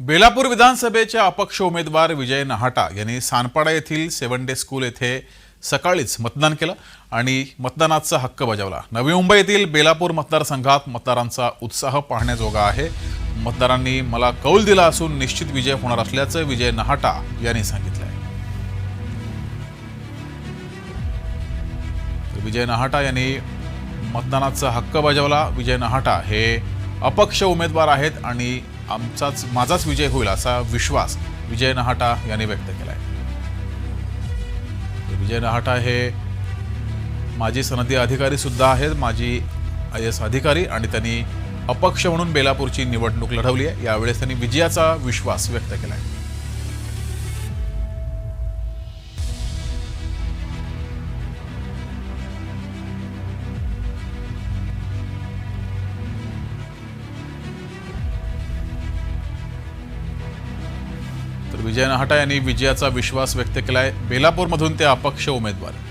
बेलापूर विधानसभेच्या अपक्ष उमेदवार विजय नहाटा यांनी सानपाडा येथील सेवन डे स्कूल येथे सकाळीच मतदान केलं आणि मतदानाचा हक्क बजावला. नवी मुंबई येथील बेलापूर मतदारसंघात मतदारांचा उत्साह पाहण्याजोगा आहे. मतदारांनी मला कौल दिला असून निश्चित विजय होणार असल्याचं विजय नहाटा यांनी सांगितलं आहे विजय नहाटा यांनी मतदानाचा हक्क बजावला. विजय नहाटा हे अपक्ष उमेदवार आहेत आणि आमचाच माझाच विजय होईल असा विश्वास विजय नहाटा यांनी व्यक्त केला आहे विजय नहाटा हे माजी सनदी अधिकारी सुद्धा आहेत माजी आय एस अधिकारी आणि त्यांनी अपक्ष म्हणून बेलापूरची निवडणूक लढवली आहे. यावेळेस त्यांनी विजयाचा विश्वास व्यक्त केला आहे विजय नहाटा यांनी विजयाचा विश्वास व्यक्त केलाय बेलापूरमधून ते अपक्ष उमेदवार आहेत.